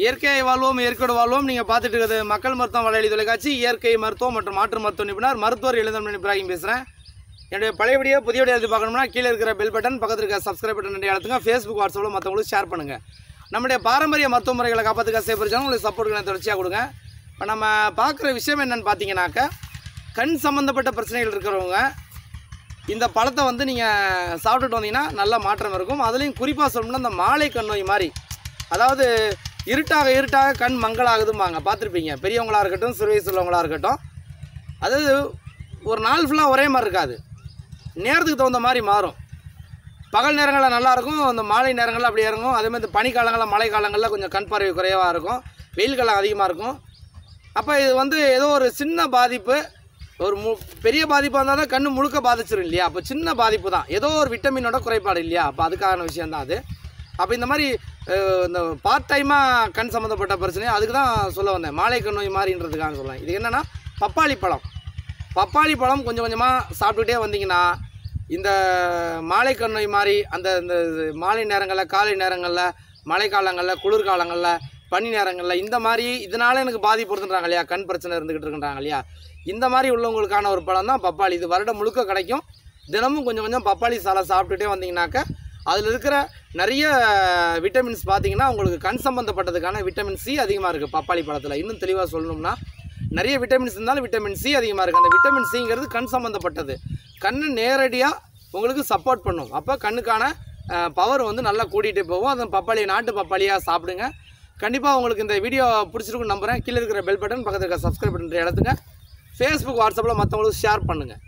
இயற்கையை வாழ்வோம் இயற்கையோடு வாழ்வோம். நீங்கள் பார்த்துட்டு இருக்கிறது மக்கள் மருத்துவம் வலையொலி தொலைக்காட்சி இயற்கை மருத்துவம் மற்றும் மாற்று மருத்துவ நிபுணர் மருத்துவர் எழுந்தமணி இப்ராஹிம் பேசுகிறேன் என்னுடைய பழைய வீடியோ புதிய வீடியோ எடுத்து பார்க்கணும்னா கீழே இருக்கிற பெல் பட்டன் பக்கத்தில் இருக்க சப்ஸ்கிரைப் பட்டன் ரெண்டு அழுத்துங்க. ஃபேஸ்புக் வாட்ஸ்அப்பில் மற்றவங்களுக்கு ஷேர் பண்ணுங்கள் நம்முடைய பாரம்பரிய மருத்துவ முறைகளை காப்பாற்றுக்க சேப்பிரிச்சாலும் உங்களுக்கு சப்போர்ட் தொடர்ச்சியாக கொடுங்க. இப்போ நம்ம பார்க்குற விஷயம் என்னென்னு பார்த்தீங்கன்னாக்கா கண் சம்மந்தப்பட்ட பிரச்சனைகள் இருக்கிறவங்க இந்த பழத்தை வந்து நீங்கள் சாப்பிட்டுட்டு வந்தீங்கன்னா நல்ல மாற்றம் இருக்கும். அதுலேயும் குறிப்பாக சொல்லணும்னா இந்த மாலை கண் நோய் மாதிரி. அதாவது இருட்டாக இருட்டாக கண் மங்களாகுதும்பாங்க. பார்த்துருப்பீங்க. பெரியவங்களாக இருக்கட்டும் சிறு வயசு உள்ளவங்களாக இருக்கட்டும். அதாவது ஒரு நாள் ஃபுல்லாக ஒரே மாதிரி இருக்காது. நேரத்துக்கு தகுந்த மாதிரி மாறும். பகல் நேரங்களில் நல்லா இருக்கும் அந்த மாலை நேரங்களில் அப்படி இறங்கும். அதேமாதிரி இந்த பனிக்காலங்களில் மழை காலங்களில் கொஞ்சம் கண் பார்வை குறைவாக இருக்கும். வெயில் காலம் அதிகமாக இருக்கும். அப்போ இது வந்து ஏதோ ஒரு சின்ன பாதிப்பு. ஒரு மு பெரிய பாதிப்பாக இருந்தால் தான் கண் முழுக்க பாதிச்சிடும் இல்லையா? அப்போ சின்ன பாதிப்பு தான். ஏதோ ஒரு விட்டமினோட குறைபாடு இல்லையா? அப்போ அதுக்கான விஷயந்தான் அது. அப்போ இந்த மாதிரி இந்த பார்ட் டைமாக கண் சம்மந்தப்பட்ட பிரச்சனையும் அதுக்கு தான் சொல்ல வந்தேன். மாலை கண் நோய் மாதிரின்றதுக்காக சொல்லுவேன் இது என்னென்னா பப்பாளி பழம். பப்பாளி பழம் கொஞ்சம் கொஞ்சமாக சாப்பிட்டுட்டே வந்தீங்கன்னா இந்த மாலை கண் நோய் மாதிரி அந்த இந்த இது மாலை நேரங்களில் காலை நேரங்களில் மழைக்காலங்களில் குளிர்காலங்களில் பனி நேரங்களில் இந்த மாதிரி இதனால எனக்கு பாதிப்பு இருந்துட்டாங்க இல்லையா? கண் பிரச்சனை இருந்துக்கிட்டு இருக்கின்றாங்க இல்லையா? இந்த மாதிரி உள்ளவங்களுக்கான ஒரு பழம் தான் பப்பாளி. இது வருடம் முழுக்க கிடைக்கும். தினமும் கொஞ்சம் கொஞ்சம் பப்பாளி சாலை சாப்பிட்டுட்டே வந்தீங்கன்னாக்க அதில் இருக்கிற நிறைய விட்டமின்ஸ் பார்த்தீங்கன்னா உங்களுக்கு கண் சம்மந்தப்பட்டதுக்கான விட்டமின் சி அதிகமாக இருக்குது பப்பாளி பழத்தில். இன்னும் தெளிவாக சொல்லணும்னா நிறைய விட்டமின்ஸ் இருந்தாலும் விட்டமின் சி அதிகமாக இருக்குது அந்த விட்டமின் சிங்கிறது கண் சம்மந்தப்பட்டது கண்ணை நேரடியாக உங்களுக்கு சப்போர்ட் பண்ணும். அப்போ கண்ணுக்கான பவர் வந்து நல்லா கூட்டிகிட்டு போகும். அந்த பப்பாளி நாட்டு பப்பாளியாக சாப்பிடுங்க. கண்டிப்பாக உங்களுக்கு இந்த வீடியோ பிடிச்சிருக்குன்னு நம்புகிறேன் கீழே இருக்கிற பெல் பட்டன் பக்கத்தில் இருக்க சப்ஸ்கிரைப் பண்ணுற இடத்துங்க ஃபேஸ்புக் வாட்ஸ்அப்பில் மற்றவங்களுக்கு ஷேர் பண்ணுங்கள்